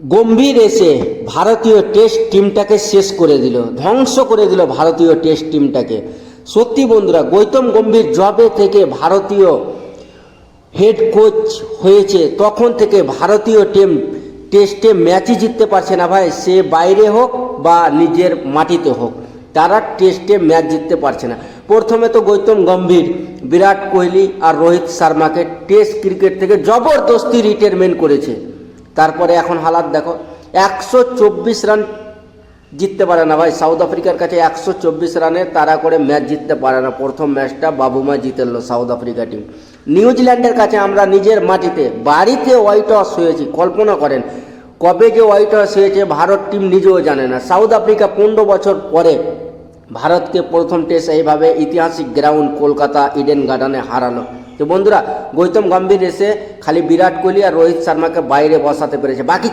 গম্ভীর এসে ভারতীয় টেস্ট টিমটাকে শেষ করে দিল, ধ্বংস করে দিল ভারতীয় টেস্ট টিমটাকে। সত্যি বন্ধুরা, গৌতম গম্ভীর জবে থেকে ভারতীয় হেড কোচ হয়েছে, তখন থেকে ভারতীয় টিম টেস্টে ম্যাচই জিততে পারছে না ভাই, সে বাইরে হোক বা নিজের মাটিতে হোক, তারা টেস্টে ম্যাচ জিততে পারছে না। প্রথমে তো গৌতম গম্ভীর, বিরাট কোহলি আর রোহিত শর্মাকে টেস্ট ক্রিকেট থেকে জবরদস্তি রিটায়ারমেন্ট করেছে। তারপরে এখন হালাত দেখো, একশো চব্বিশ রান জিততে পারে না ভাই। সাউথ আফ্রিকার কাছে একশো চব্বিশ রানে তারা করে ম্যাচ জিততে পারে না। প্রথম ম্যাচটা বাবুমা জিতেল সাউথ আফ্রিকা টিম নিউজিল্যান্ডের কাছে আমরা নিজের মাটিতে বাড়িতে হোয়াইট হাউস হয়েছি, কল্পনা করেন। কবে যে হোয়াইট হাউস হয়েছে ভারত টিম নিজেও জানে না। সাউথ আফ্রিকা পনেরো বছর পরে ভারতকে প্রথম টেস্ট এইভাবে ঐতিহাসিক গ্রাউন্ড কলকাতা ইডেন গার্ডেনে হারালো। তো বন্ধুরা, গৌতম গম্ভীর এসে খালি বিরাট কোহলি আর রোহিত শর্মাকে বাইরে বসাতে পেরেছে। বাকি